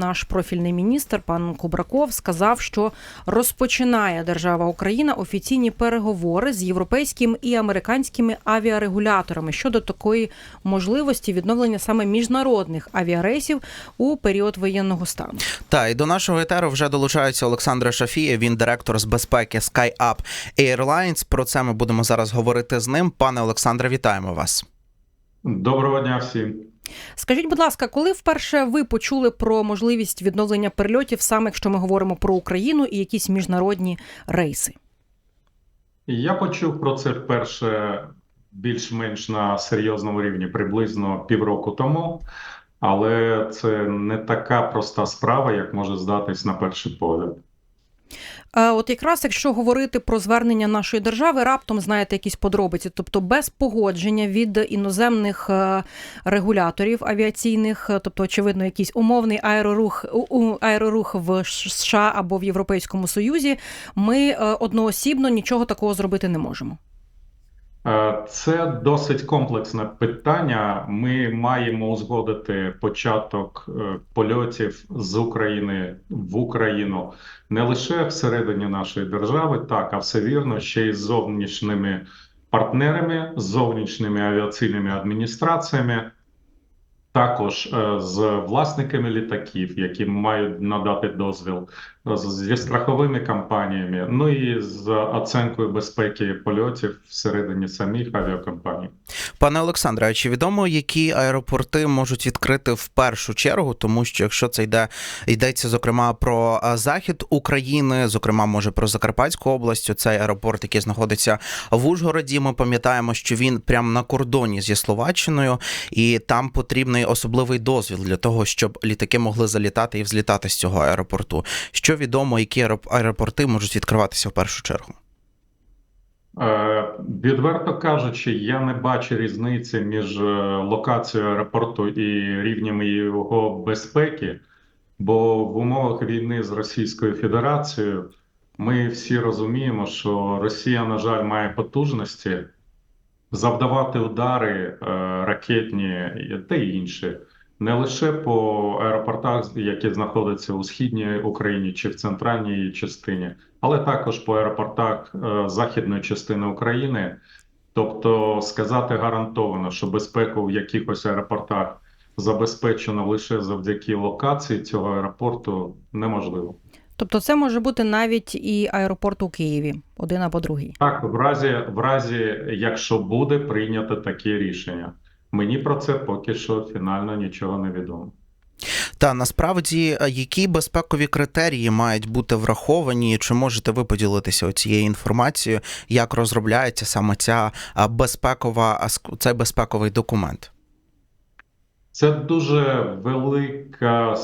Наш профільний міністр пан Кубраков сказав, що розпочинає держава Україна офіційні переговори з європейськими і американськими авіарегуляторами щодо такої можливості відновлення саме міжнародних авіарейсів у період воєнного стану. Та і до нашого етеру вже долучається Олександр Шафія. Він директор з безпеки SkyUp Airlines. Про це ми будемо зараз говорити з ним. Пане Олександре, вітаємо вас. Доброго дня всім. Скажіть, будь ласка, коли вперше ви почули про можливість відновлення перельотів, саме якщо ми говоримо про Україну і якісь міжнародні рейси? Я почув про це вперше більш-менш на серйозному рівні приблизно півроку тому, але це не така проста справа, як може здатись на перший погляд. От якраз якщо говорити про звернення нашої держави, раптом знаєте якісь подробиці, тобто без погодження від іноземних е, регуляторів авіаційних, е, тобто, очевидно, якийсь умовний аерорух аерорух в США або в Європейському Союзі, ми е, одноосібно нічого такого зробити не можемо. Е, Це досить комплексне питання. Ми маємо узгодити початок е, польотів з України в Україну не лише всередині нашої держави, так а все вірно, ще й з зовнішніми партнерами, з зовнішніми авіаційними адміністраціями, також е, з власниками літаків, які мають надати дозвіл, зі страховими компаніями, ну і з оцінкою безпеки польотів всередині самих авіакомпаній. Пане Олександре, а чи відомо, які аеропорти можуть відкрити в першу чергу? Тому що якщо це йде йдеться зокрема про захід України, зокрема, може про Закарпатську область, цей аеропорт, який знаходиться в Ужгороді. Ми пам'ятаємо, що він прямо на кордоні зі Словаччиною, і там потрібний особливий дозвіл для того, щоб літаки могли залітати і взлітати з цього аеропорту. Що відомо, які аероп- аеропорти можуть відкриватися в першу чергу? Е, Відверто кажучи, я не бачу різниці між е, локацією аеропорту і рівнем його безпеки, бо в умовах війни з Російською Федерацією ми всі розуміємо, що Росія, на жаль, має потужності завдавати удари е, ракетні та й інші. Не лише по аеропортах, які знаходяться у східній Україні чи в центральній частині, але також по аеропортах е, західної частини України. Тобто сказати гарантовано, що безпеку в якихось аеропортах забезпечено лише завдяки локації цього аеропорту, неможливо. Тобто, це може бути навіть і аеропорт у Києві, один або другий. Так, в разі, в разі, якщо буде прийнято таке рішення, мені про це поки що фінально нічого не відомо. Та насправді, які безпекові критерії мають бути враховані? Чи можете ви поділитися цією інформацією, як розробляється саме ця безпекова а, цей безпековий документ? Це дуже велика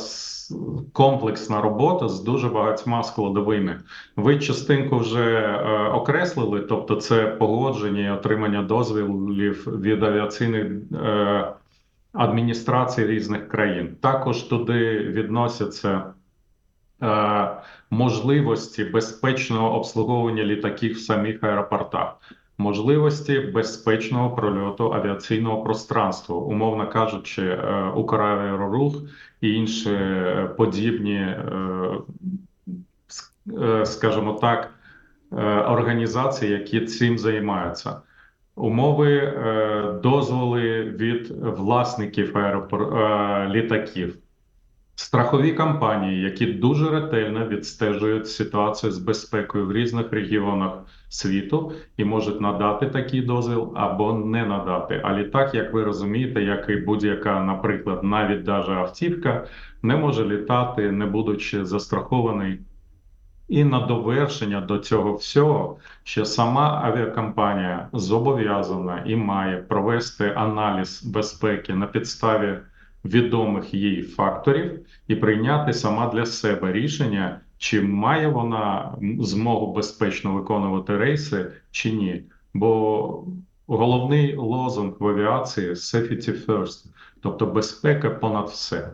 комплексна робота з дуже багатьма складовими. Ви частинку вже е, окреслили, тобто це погодження і отримання дозволів від авіаційних е, адміністрацій різних країн. Також туди відносяться е, можливості безпечного обслуговування літаків в самих аеропортах можливості безпечного прольоту авіаційного пространства, умовно кажучи, е, Украерорух і інші е, подібні, е, скажімо так, організації, які цим займаються. Умови, дозволи від власників аеропор... літаків. Страхові компанії, які дуже ретельно відстежують ситуацію з безпекою в різних регіонах світу і можуть надати такий дозвіл або не надати. А літак, як ви розумієте, як і будь-яка, наприклад, навіть даже автівка, не може літати, не будучи застрахований. І на довершення до цього всього, що сама авіакомпанія зобов'язана і має провести аналіз безпеки на підставі відомих їй факторів і прийняти сама для себе рішення, чи має вона змогу безпечно виконувати рейси, чи ні. Бо головний лозунг в авіації safety first, тобто безпека понад все.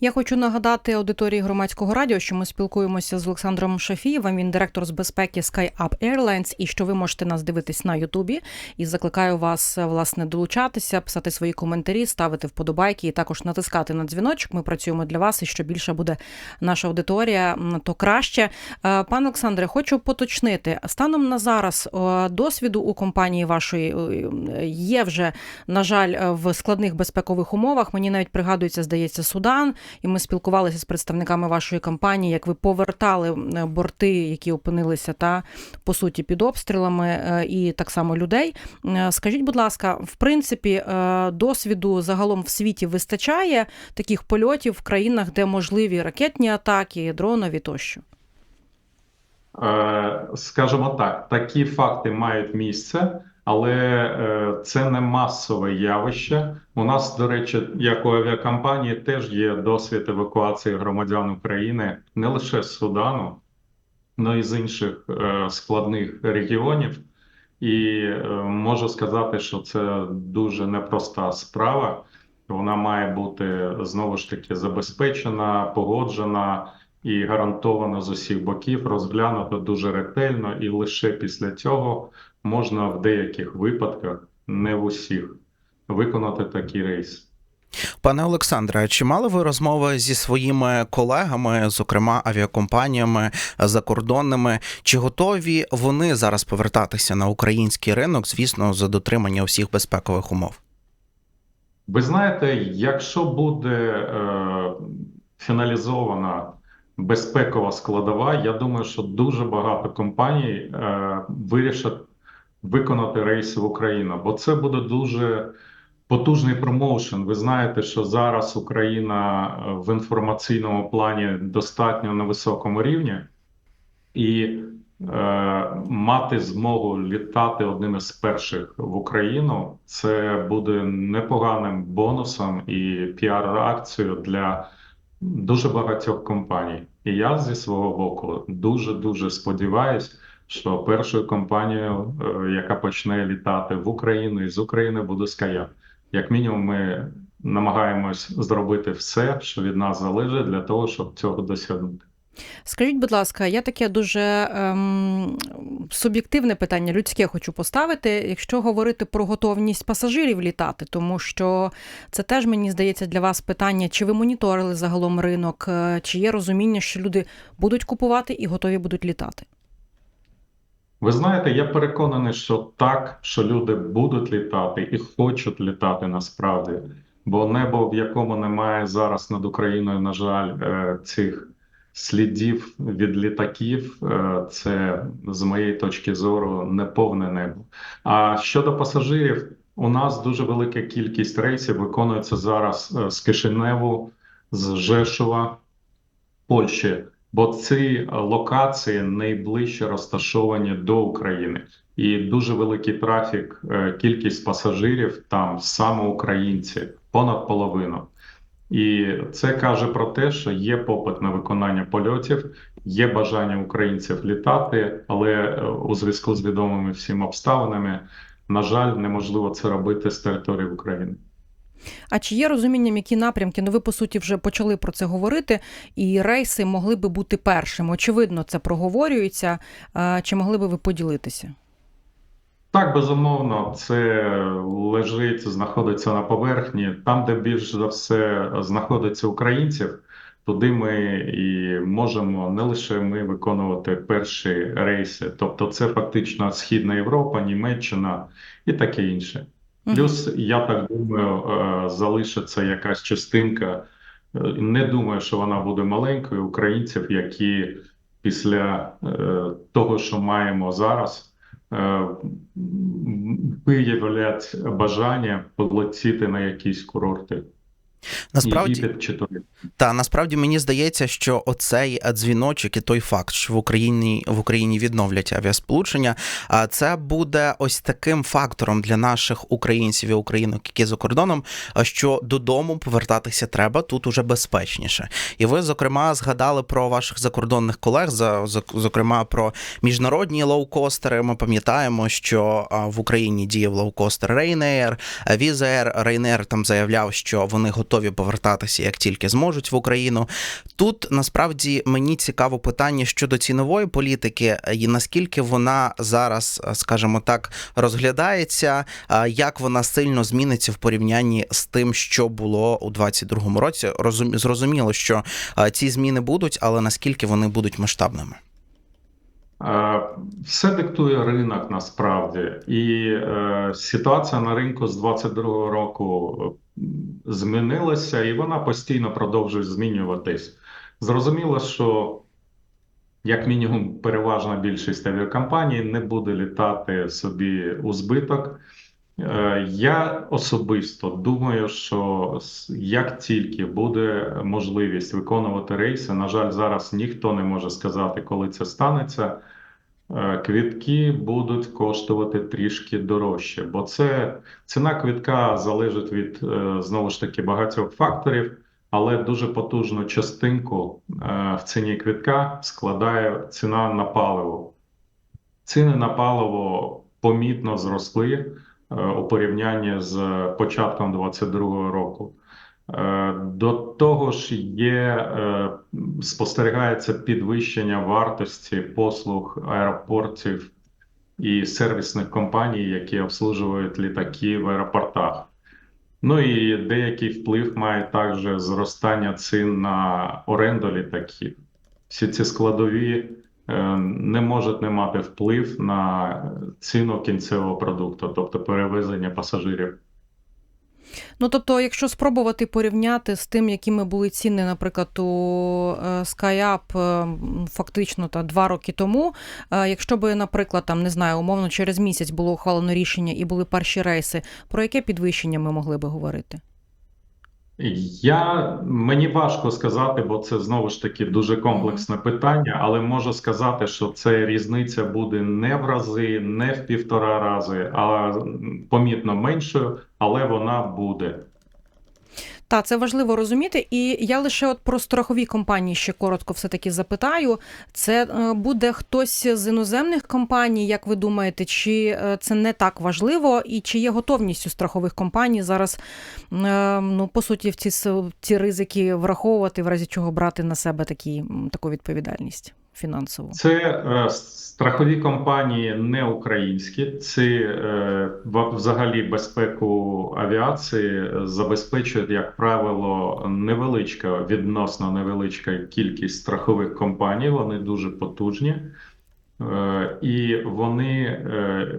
Я хочу нагадати аудиторії громадського радіо, що ми спілкуємося з Олександром Шафієвим. Він директор з безпеки SkyUp Airlines, і що ви можете нас дивитись на Ютубі. І закликаю вас власне долучатися, писати свої коментарі, ставити вподобайки і також натискати на дзвіночок. Ми працюємо для вас. І що більше буде наша аудиторія, то краще. Е, Пане Олександре, хочу поточнити станом на зараз досвіду у компанії вашої е, є вже на жаль е, в складних безпекових умовах. Мені навіть пригадується, здається, Судан. І ми спілкувалися з представниками вашої компанії, як ви повертали борти, які опинилися та по суті під обстрілами, е, і так само людей. Е, Скажіть, будь ласка, в принципі, е, досвіду загалом в світі вистачає таких польотів в країнах, де можливі ракетні атаки, дронові тощо? Скажімо так, такі факти мають місце, але е, це не масове явище. У нас, до речі, як у авіакомпанії, теж є досвід евакуації громадян України не лише з Судану, але й з інших е, складних регіонів. І е, можу сказати, що це дуже непроста справа. Вона має бути знову ж таки забезпечена, погоджена і гарантовано з усіх боків, розглянуто дуже ретельно, і лише після цього можна в деяких випадках, не в усіх, виконати такий рейс. Пане Олександре, чи мали ви розмови зі своїми колегами, зокрема авіакомпаніями закордонними? Чи готові вони зараз повертатися на український ринок, звісно, за дотримання усіх безпекових умов? Ви знаєте, якщо буде е, фіналізована безпекова складова, я думаю, що дуже багато компаній е, вирішать виконати рейси в Україну, бо це буде дуже потужний промоушен. Ви знаєте, що зараз Україна е, в інформаційному плані достатньо на високому рівні, і е, мати змогу літати одним із перших в Україну це буде непоганим бонусом і піар-акцією для дуже багатьох компаній. І я зі свого боку дуже дуже сподіваюся, що першою компанією, е, яка почне літати в Україну і з України, буде Skyap. Як мінімум, ми намагаємось зробити все, що від нас залежить, для того, щоб цього досягнути. Скажіть, будь ласка, я таке дуже ем, суб'єктивне питання, людське хочу поставити. Якщо говорити про готовність пасажирів літати, тому що це теж мені здається для вас питання, чи ви моніторили загалом ринок, е, чи є розуміння, що люди будуть купувати і готові будуть літати? Ви знаєте, я переконаний, що так, що люди будуть літати і хочуть літати насправді, бо небо, в якому немає зараз над Україною, на жаль, е, цих слідів від літаків, е, це з моєї точки зору неповне небо. А щодо пасажирів, у нас дуже велика кількість рейсів виконується зараз е, з Кишиневу, з Жешова, Польщі. Бо ці локації найближче розташовані до України, і дуже великий трафік, е, кількість пасажирів там саме українці, понад половину. І це каже про те, що є попит на виконання польотів, є бажання українців літати, але е, у зв'язку з відомими всім обставинами, на жаль, неможливо це робити з території України. А чи є розумінням, які напрямки? Ну, ви по суті вже почали про це говорити, і рейси могли би бути першим. Очевидно, це проговорюється. Чи могли би ви поділитися? Так, безумовно, це лежить, знаходиться на поверхні. Там, де більш за все знаходиться українців, туди ми і можемо не лише ми виконувати перші рейси. Тобто, це фактично Східна Європа, Німеччина і таке інше. Плюс, я так думаю, е, залишиться якась частинка. е, Не думаю, що вона буде маленькою українців, які після е, того, що маємо зараз, виявлять бажання полетіти на якісь курорти. Насправді, та насправді мені здається, що оцей дзвіночок і той факт, що в Україні в Україні відновлять авіасполучення, а це буде ось таким фактором для наших українців і українок, які за кордоном, що додому повертатися треба тут уже безпечніше. І ви, зокрема, згадали про ваших закордонних колег, за зокрема про міжнародні лоукостери. Ми пам'ятаємо, що в Україні діяв лоукостер Ryanair, Air. Ryanair там заявляв, що вони готові готові повертатися як тільки зможуть в Україну. Тут насправді мені цікаво питання щодо цінової політики, і наскільки вона зараз, скажімо так, розглядається, як вона сильно зміниться в порівнянні з тим, що було у 2022 році. Розум- Зрозуміло, що ці зміни будуть, але наскільки вони будуть масштабними? Е, Все диктує ринок насправді, і е, ситуація на ринку з 22-го року е, змінилася, і вона постійно продовжує змінюватись. Зрозуміло, що як мінімум переважна більшість авіакомпаній не буде літати собі у збиток. Е, Я особисто думаю, що як тільки буде можливість виконувати рейси, на жаль, зараз ніхто не може сказати, коли це станеться. Е, Квітки будуть коштувати трішки дорожче, бо це ціна квітка залежить від е, знову ж таки багатьох факторів, але дуже потужну частинку е, в ціні квітка складає ціна на паливо. Ціни на паливо помітно зросли у порівнянні з початком 2022 року. Е, До того ж, є е, спостерігається підвищення вартості послуг аеропортів і сервісних компаній, які обслуговують літаки в аеропортах. Ну і деякий вплив має також зростання цін на оренду літаків. Всі ці складові е, не можуть не мати вплив на ціну кінцевого продукту, тобто перевезення пасажирів. Ну тобто, якщо спробувати порівняти з тим, якими були ціни, наприклад, у е, SkyUp е, фактично та два роки тому. е, Якщо би, наприклад, там не знаю, умовно через місяць було ухвалено рішення і були перші рейси, про яке підвищення ми могли би говорити? Я мені важко сказати, бо це знову ж таки дуже комплексне питання, але можу сказати, що це різниця буде не в рази, не в півтора рази, а помітно меншою, але вона буде. Та це важливо розуміти. І я лише от про страхові компанії ще коротко все-таки запитаю. Це е, буде хтось з іноземних компаній, як ви думаєте, чи е, це не так важливо, і чи є готовність у страхових компаній зараз е, ну по суті в ці ці ризики враховувати, в разі чого брати на себе такі таку відповідальність фінансову? Це е, страхові компанії не українські, це е, взагалі безпеку авіації забезпечують, як правило, невеличка, відносно невеличка кількість страхових компаній. Вони дуже потужні, е, і вони е,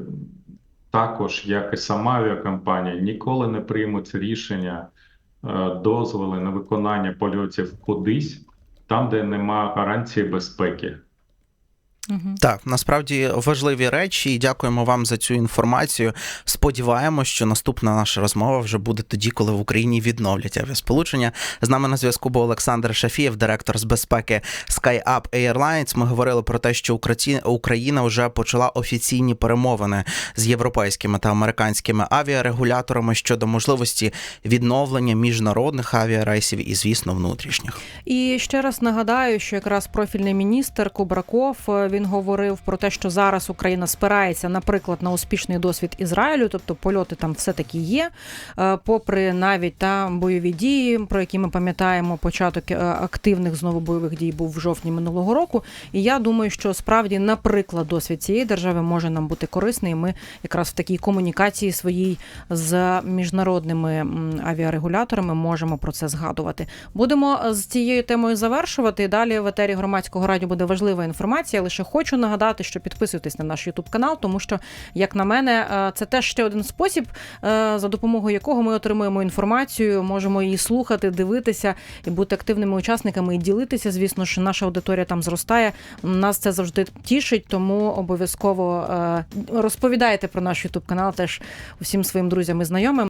також, як і сама авіакомпанія, ніколи не приймуть рішення е, дозволи на виконання польотів кудись, там, де нема гарантії безпеки. Угу. Так, насправді важливі речі, і дякуємо вам за цю інформацію. Сподіваємось, що наступна наша розмова вже буде тоді, коли в Україні відновлять авіасполучення. З нами на зв'язку був Олександр Шафієв, директор з безпеки SkyUp Airlines. Ми говорили про те, що Україна вже почала офіційні перемовини з європейськими та американськими авіарегуляторами щодо можливості відновлення міжнародних авіарейсів і, звісно, внутрішніх. І ще раз нагадаю, що якраз профільний міністр Кубраков е, він говорив про те, що зараз Україна спирається, наприклад, на успішний досвід Ізраїлю, тобто польоти там все таки є, е, попри навіть та бойові дії, про які ми пам'ятаємо, початок е, активних знову бойових дій був в жовтні минулого року. І я думаю, що справді, наприклад, досвід цієї держави може нам бути корисний. Ми якраз в такій комунікації своїй з міжнародними авіарегуляторами можемо про це згадувати. Будемо з цією темою завершувати. Далі в етері громадського радіо буде важлива інформація. Лише хочу нагадати, що підписуйтесь на наш Ютуб канал, тому що, як на мене, е, це теж ще один спосіб, е, за допомогою якого ми отримуємо інформацію, можемо її слухати, дивитися і бути активними учасниками і ділитися. Звісно, що наша аудиторія там зростає. Нас це завжди тішить, тому обов'язково е, розповідайте про наш Ютуб канал теж усім своїм друзям і знайомим.